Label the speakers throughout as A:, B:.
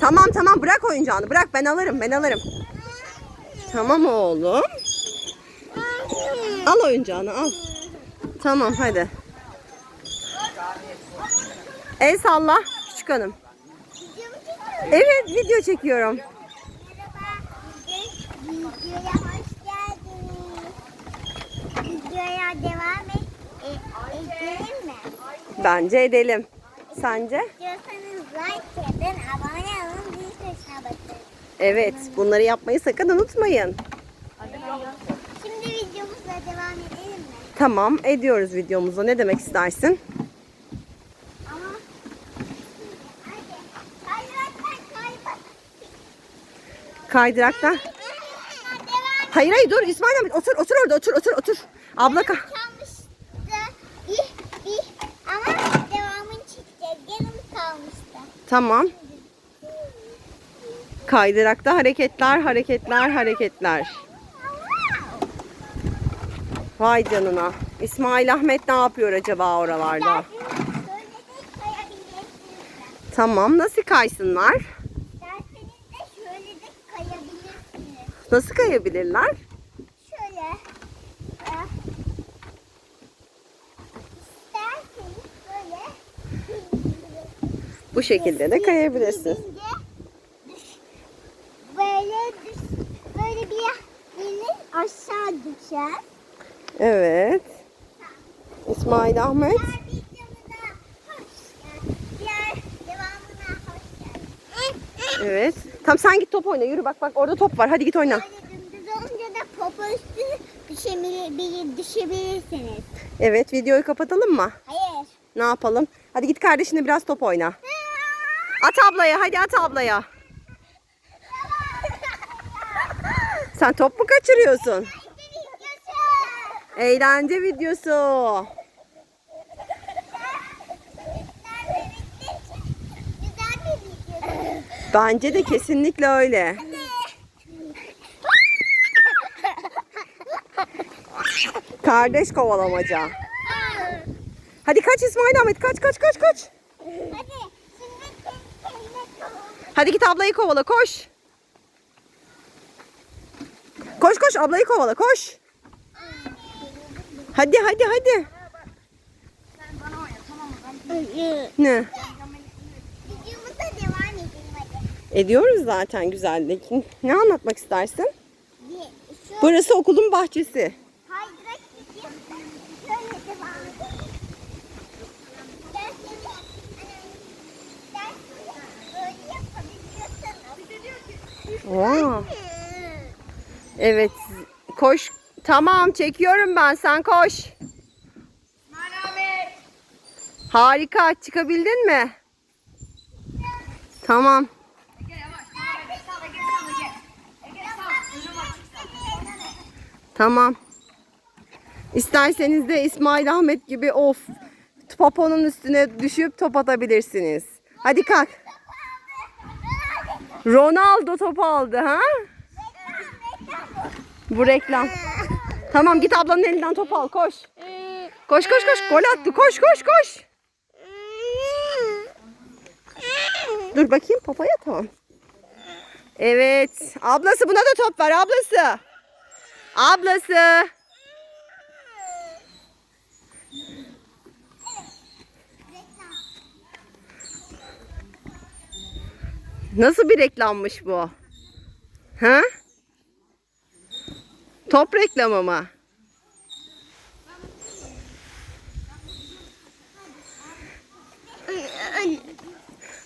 A: Tamam tamam bırak oyuncağını bırak ben alırım ben alırım. Tamam oğlum. Al oyuncağını al. Tamam hadi. El salla küçük hanım. Evet video çekiyorum.
B: Videoya hoş geldiniz. Videoya devam et, e, edelim mi?
A: Bence edelim. Sence?
B: Diyorsanız like edin, abone olun, zil tuşuna basın.
A: Evet bunları yapmayı sakın unutmayın.
B: Şimdi videomuza devam edelim mi?
A: Tamam ediyoruz videomuza. Ne demek istersin?
B: Ama hadi. Kaydıraktan kaydırak.
A: Kaydırakta.
B: Devam
A: Hayır hayır dur İsmail abi otur otur orada otur otur otur. Abla ka- Tamam. Kaydırakta hareketler hareketler hareketler. Vay canına. İsmail Ahmet ne yapıyor acaba oralarda? Tamam nasıl kaysınlar? Nasıl kayabilirler?
B: Şöyle. eh, İsterseniz böyle.
A: Bu şekilde de kayabilirsin.
B: Böyle düş, böyle bir yeriniz aşağı düşer.
A: Evet. İsmail Ahmet. Evet. Tamam sen git top oyna. Yürü bak bak orada top var. Hadi git oyna.
B: Dümdüz olunca da popo üstüne düşebilir, düşebilirsiniz.
A: Evet videoyu kapatalım mı?
B: Hayır.
A: Ne yapalım? Hadi git kardeşine biraz top oyna. At ablaya hadi at ablaya. Sen top mu kaçırıyorsun? Eğlence videosu. Bence de kesinlikle öyle. Kardeş kovalamaca. Hadi kaç İsmail Ahmet kaç kaç kaç kaç.
B: Hadi.
A: Hadi git ablayı kovala koş. Koş koş ablayı kovala koş. Hadi hadi hadi. Ne?
B: Videomuza devam edelim hadi.
A: Ediyoruz zaten güzellik. Ne anlatmak istersin? Burası okulun bahçesi.
B: kaydırak video şöyle devam edelim. İsterseniz, isterseniz böyle
A: Aa, evet. Koş. Tamam çekiyorum ben. Sen koş. Harika. Çıkabildin mi? Tamam. Tamam. İsterseniz de İsmail Ahmet gibi of poponun üstüne düşüp top atabilirsiniz. Hadi kalk. Ronaldo top aldı ha? Bu reklam. Tamam git ablanın elinden top al koş. Koş koş koş gol attı koş koş koş. Dur bakayım papaya tamam. Evet ablası buna da top ver ablası. Ablası. Nasıl bir reklammış bu? Ha? Top reklamı mı?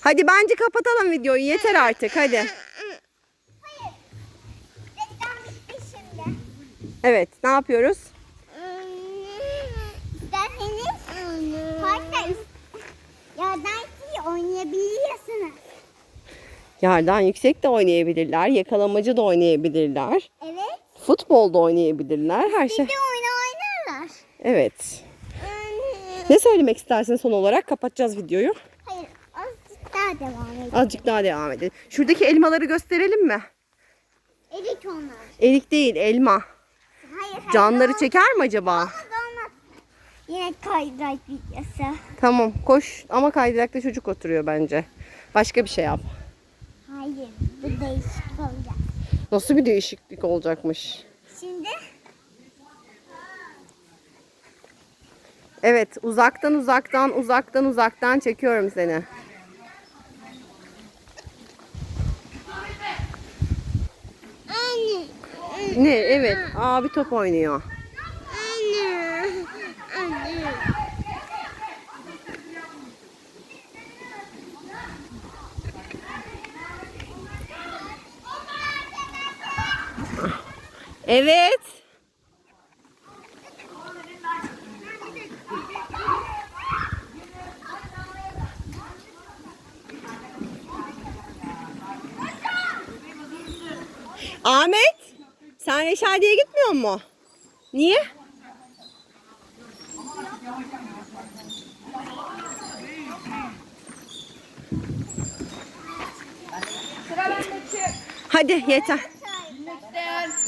A: Hadi bence kapatalım videoyu. Yeter artık hadi. Evet ne yapıyoruz?
B: İsterseniz parkta yerden oynayabiliyorsunuz.
A: Yerden yüksek de oynayabilirler. Yakalamacı da oynayabilirler.
B: Evet.
A: Futbol da oynayabilirler. Her
B: Bir
A: şey.
B: de oyun oynarlar.
A: Evet. Ne söylemek istersin son olarak? Kapatacağız videoyu.
B: Hayır, azıcık daha devam edelim.
A: Azıcık daha devam edelim. Şuradaki elmaları gösterelim mi?
B: Erik onlar.
A: Erik değil elma.
B: Hayır, hayır.
A: Canları
B: olmaz.
A: çeker mi acaba?
B: Olmaz, olmaz. Yine kaydırak videosu.
A: Tamam koş ama kaydırakta çocuk oturuyor bence. Başka bir şey yap.
B: Bir değişiklik olacak.
A: Nasıl bir değişiklik olacakmış?
B: Şimdi
A: Evet, uzaktan uzaktan uzaktan uzaktan çekiyorum seni.
B: anne,
A: Ne? Evet, abi top oynuyor.
B: anne, anne.
A: Evet. Ahmet, sen Reşadiye'ye gitmiyor mu? Niye? Hadi yeter.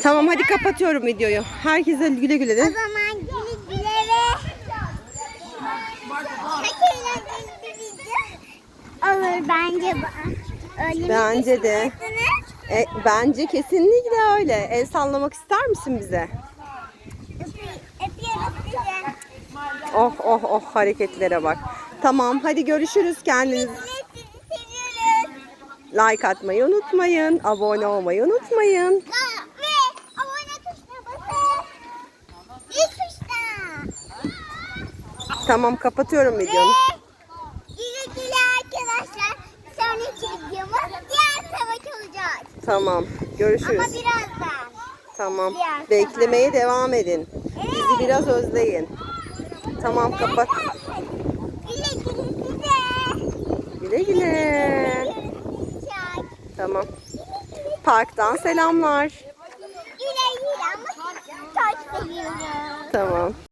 A: Tamam hadi kapatıyorum videoyu. Herkese güle güle
B: O
A: de.
B: zaman güle güle ve olur bence bu. Öyle
A: Bence de. E, bence kesinlikle öyle. El sallamak ister misin bize? Oh oh oh hareketlere bak. Tamam hadi görüşürüz kendiniz. Like atmayı unutmayın. Abone olmayı unutmayın.
B: Aa, Ve abone tuşuna basın. Bir tuşla.
A: Tamam kapatıyorum videoyu.
B: Ve güle güle arkadaşlar. Sonraki videomuz diğer savaş olacak.
A: Tamam görüşürüz.
B: Ama birazdan.
A: Tamam.
B: Diğer
A: Beklemeye devam edin. Bizi biraz özleyin. Tamam kapat.
B: Güle güle size.
A: Güle güle. Tamam. Parktan selamlar.
B: Güle güle ama çok seviyorum.
A: Tamam.